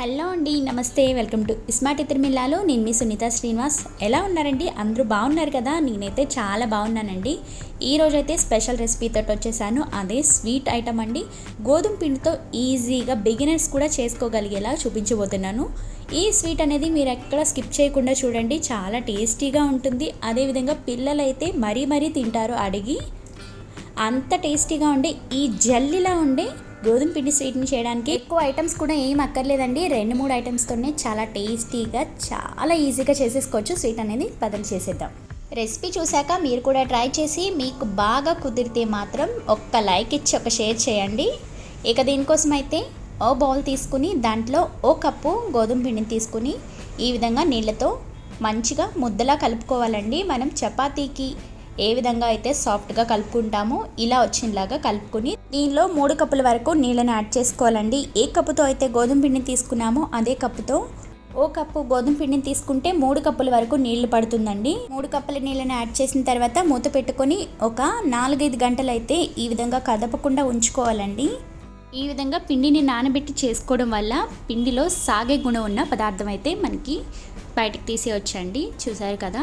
Hello అండి నమస్తే. Welcome to smart తిరుమిల్లాలో నేను మీ సునీత శ్రీనివాస్. ఎలా ఉన్నారండి? అందరూ బాగున్నారు కదా? నేనైతే చాలా బాగున్నానండి. ఈ రోజైతే స్పెషల్ తోటి వచ్చేసాను. అదే స్వీట్ ఐటమ్ అండి. గోధుమ పిండితో ఈజీగా బిగినర్స్ కూడా చేసుకోగలిగేలా చూపించబోతున్నాను. ఈ స్వీట్ అనేది మీరు ఎక్కడ స్కిప్ చేయకుండా చూడండి. చాలా టేస్టీగా ఉంటుంది. అదేవిధంగా పిల్లలైతే మరీ మరీ తింటారు అడిగి. అంత టేస్టీగా ఉండే ఈ జల్లిలా ఉండే గోధుమ పిండి స్వీట్ని చేయడానికి ఎక్కువ ఐటమ్స్ కూడా ఏం అక్కర్లేదండి. రెండు మూడు ఐటమ్స్తోనే చాలా టేస్టీగా చాలా ఈజీగా చేసేసుకోవచ్చు. స్వీట్ అనేది పదం చేసేద్దాం. రెసిపీ చూశాక మీరు కూడా ట్రై చేసి మీకు బాగా కుదిరితే మాత్రం ఒక్క లైక్ ఇచ్చి ఒక షేర్ చేయండి. ఇక దీనికోసం అయితే ఓ బౌల్ తీసుకుని దాంట్లో ఓ కప్పు గోధుమ పిండిని తీసుకుని ఈ విధంగా నీళ్ళతో మంచిగా ముద్దలా కలుపుకోవాలండి. మనం చపాతీకి ఏ విధంగా అయితే సాఫ్ట్గా కలుపుకుంటామో ఇలా వచ్చినలాగా కలుపుకొని దీనిలో మూడు కప్పుల వరకు నీళ్ళని యాడ్ చేసుకోవాలండి. ఏ కప్పుతో అయితే గోధుమ పిండిని తీసుకున్నామో అదే కప్పుతో. ఓ కప్పు గోధుమ పిండిని తీసుకుంటే మూడు కప్పుల వరకు నీళ్ళు పడుతుందండి. మూడు కప్పుల నీళ్ళని యాడ్ చేసిన తర్వాత మూత పెట్టుకొని ఒక నాలుగైదు గంటలు అయితే ఈ విధంగా కదపకుండా ఉంచుకోవాలండి. ఈ విధంగా పిండిని నానబెట్టి చేసుకోవడం వల్ల పిండిలో సాగే గుణం ఉన్న పదార్థం అయితే మనకి బయటకు తీసేయొచ్చండి. చూసారు కదా?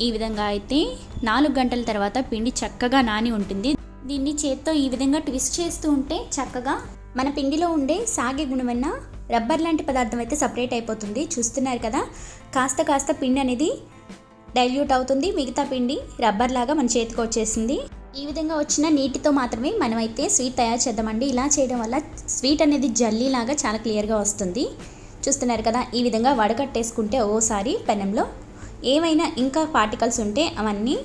ఈ విధంగా అయితే నాలుగు గంటల తర్వాత పిండి చక్కగా నాని ఉంటుంది. దీన్ని చేత్తో ఈ విధంగా ట్విస్ట్ చేస్తూ ఉంటే చక్కగా మన పిండిలో ఉండే సాగే గుణమైన రబ్బర్ లాంటి పదార్థం అయితే సపరేట్ అయిపోతుంది. చూస్తున్నారు కదా? కాస్త కాస్త పిండి అనేది డైల్యూట్ అవుతుంది. మిగతా పిండి రబ్బర్ లాగా మన చేతికి వచ్చేసింది. ఈ విధంగా వచ్చిన నీటితో మాత్రమే మనమైతే స్వీట్ తయారు చేద్దామండి. ఇలా చేయడం వల్ల స్వీట్ అనేది జల్లీలాగా చాలా క్లియర్గా వస్తుంది. చూస్తున్నారు కదా? ఈ విధంగా వడకట్టేసుకుంటే ఓసారి పెనంలో ఏమైనా ఇంకా పార్టికల్స్ ఉంటే అవన్నీ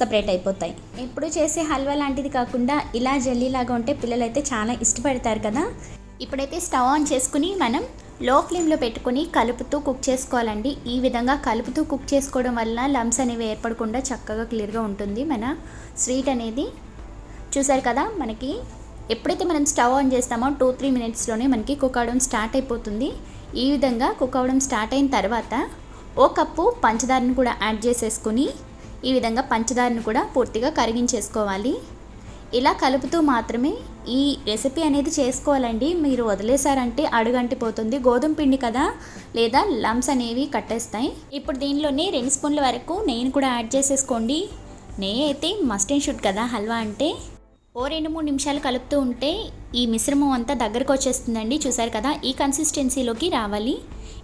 సపరేట్ అయిపోతాయి. ఎప్పుడు చేసే హల్వా లాంటిది కాకుండా ఇలా జల్లీలాగా ఉంటే పిల్లలైతే చాలా ఇష్టపడతారు కదా. ఇప్పుడైతే స్టవ్ ఆన్ చేసుకుని మనం లో ఫ్లేమ్లో పెట్టుకొని కలుపుతూ కుక్ చేసుకోవాలండి. ఈ విధంగా కలుపుతూ కుక్ చేసుకోవడం వల్ల లమ్స్ అనేవి ఏర్పడకుండా చక్కగా క్లియర్గా ఉంటుంది. మన స్వీట్ అనేది చూసారు కదా మనకి ఎప్పుడైతే మనం స్టవ్ ఆన్ చేస్తామో టూ త్రీ మినిట్స్లోనే మనకి కుక్ అవడం స్టార్ట్ అయిపోతుంది. ఈ విధంగా కుక్ అవడం స్టార్ట్ అయిన తర్వాత ఓ కప్పు పంచదారను కూడా యాడ్ చేసేసుకొని ఈ విధంగా పంచదారను కూడా పూర్తిగా కరిగించేసుకోవాలి. ఇలా కలుపుతూ మాత్రమే ఈ రెసిపీ అనేది చేసుకోవాలండి. మీరు వదిలేశారంటే అడుగంటిపోతుంది. గోధుమ పిండి కదా? లేదా లమ్స్ అనేవి కట్టేస్తాయి. ఇప్పుడు దీనిలోనే రెండు స్పూన్ల వరకు నెయ్యిని కూడా యాడ్ చేసేసుకోండి. నెయ్యి అయితే మస్ట్ అండ్ షుడ్ కదా హల్వా అంటే? ఓ రెండు మూడు నిమిషాలు కలుపుతూ ఉంటే ఈ మిశ్రమం అంతా దగ్గరకు వచ్చేస్తుందండి. చూసారు కదా? ఈ కన్సిస్టెన్సీలోకి రావాలి.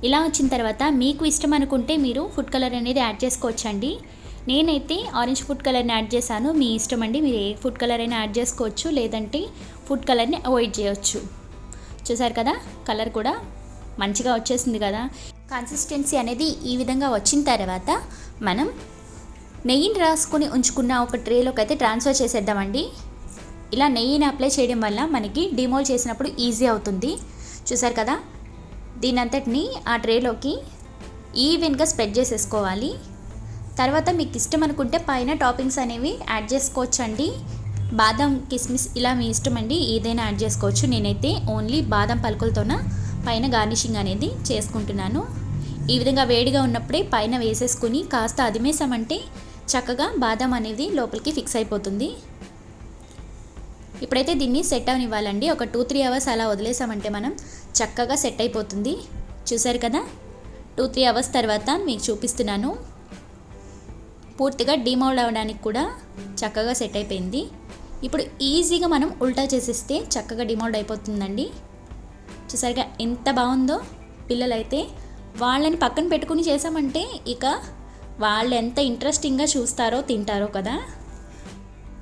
ఇలా వచ్చిన తర్వాత మీకు ఇష్టం అనుకుంటే మీరు ఫుడ్ కలర్ అనేది యాడ్ చేసుకోవచ్చండి. నేనైతే ఆరెంజ్ ఫుడ్ కలర్ని యాడ్ చేశాను. మీ ఇష్టం అండి. మీరు ఏ ఫుడ్ కలర్ అయినా యాడ్ చేసుకోవచ్చు. లేదంటే ఫుడ్ కలర్ని అవాయిడ్ చేయవచ్చు చూసారు కదా? కలర్ కూడా మంచిగా వచ్చేసింది కదా? కన్సిస్టెన్సీ అనేది ఈ విధంగా వచ్చిన తర్వాత మనం నెయ్యిని రాసుకొని ఉంచుకున్న ఒక ట్రేలోకి అయితే ట్రాన్స్ఫర్ చేసేద్దామండి. ఇలా నెయ్యిని అప్లై చేయడం వల్ల మనకి డిమోల్ చేసినప్పుడు ఈజీ అవుతుంది. చూసారు కదా? దీని అంతటిని ఆ ట్రేలోకి ఈవెన్గా స్ప్రెడ్ చేసేసుకోవాలి. తర్వాత మీకు ఇష్టం అనుకుంటే పైన టాపింగ్స్ అనేవి యాడ్ చేసుకోవచ్చండి. బాదం కిస్మిస్ ఇలా మీ ఇష్టం అండి ఏదైనా యాడ్ చేసుకోవచ్చు. నేనైతే ఓన్లీ బాదం పలుకులతోన పైన గార్నిషింగ్ అనేది చేసుకుంటున్నాను. ఈ విధంగా వేడిగా ఉన్నప్పుడే పైన వేసేసుకుని కాస్త అదిమేసామంటే చక్కగా బాదం అనేది లోపలికి ఫిక్స్ అయిపోతుంది. ఇప్పుడైతే దీన్ని సెట్ అవనివ్వాలండి. ఒక టూ త్రీ అవర్స్ అలా వదిలేసామంటే మనం చక్కగా సెట్ అయిపోతుంది. చూసారు కదా? టూ త్రీ అవర్స్ తర్వాత మీకు చూపిస్తున్నాను. పూర్తిగా డిమౌల్డ్ అవ్వడానికి కూడా చక్కగా సెట్ అయిపోయింది. ఇప్పుడు ఈజీగా మనం ఉల్టా చేసేస్తే చక్కగా డిమౌల్డ్ అయిపోతుందండి. చూసారుగా ఎంత బాగుందో? పిల్లలైతే వాళ్ళని పక్కన పెట్టుకుని చేసామంటే ఇక వాళ్ళు ఎంత ఇంట్రెస్టింగ్గా చూస్తారో తింటారో కదా?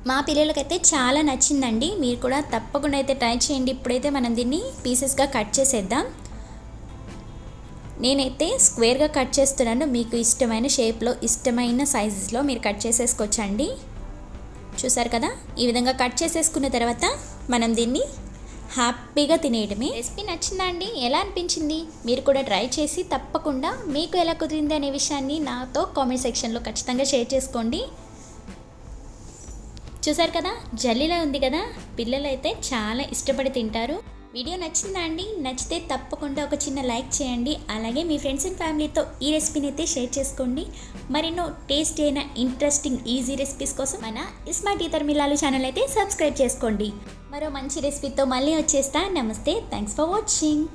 మా పిల్లలకైతే చాలా నచ్చిందండి. మీరు కూడా తప్పకుండా అయితే ట్రై చేయండి. ఇప్పుడైతే మనం దీన్ని పీసెస్గా కట్ చేసేద్దాం. నేనైతే స్క్వేర్గా కట్ చేస్తున్నాను. మీకు ఇష్టమైన షేప్లో ఇష్టమైన సైజెస్లో మీరు కట్ చేసేసుకోవచ్చండి. చూసారు కదా? ఈ విధంగా కట్ చేసేసుకున్న తర్వాత మనం దీన్ని హ్యాపీగా తినేయడమే. రెసిపీ నచ్చిందా అండి ఎలా అనిపించింది? మీరు కూడా ట్రై చేసి తప్పకుండా మీకు ఎలా కుదిరింది అనే విషయాన్ని నాతో కామెంట్ సెక్షన్లో ఖచ్చితంగా షేర్ చేసుకోండి. చూసారు కదా? జల్లీలా ఉంది కదా? పిల్లలు అయితే చాలా ఇష్టపడి తింటారు. వీడియో నచ్చిందా అండి? నచ్చితే తప్పకుండా ఒక చిన్న లైక్ చేయండి. అలాగే మీ ఫ్రెండ్స్ అండ్ ఫ్యామిలీతో ఈ రెసిపీని అయితే షేర్ చేసుకోండి. మరెన్నో టేస్టీ అయిన ఇంట్రెస్టింగ్ ఈజీ రెసిపీస్ కోసం మన ఇస్మార్ట్ టీతర్ మిల్లాలు ఛానల్ అయితే సబ్స్క్రైబ్ చేసుకోండి. మరో మంచి రెసిపీతో మళ్ళీ వచ్చేస్తా. నమస్తే. Thanks for watching.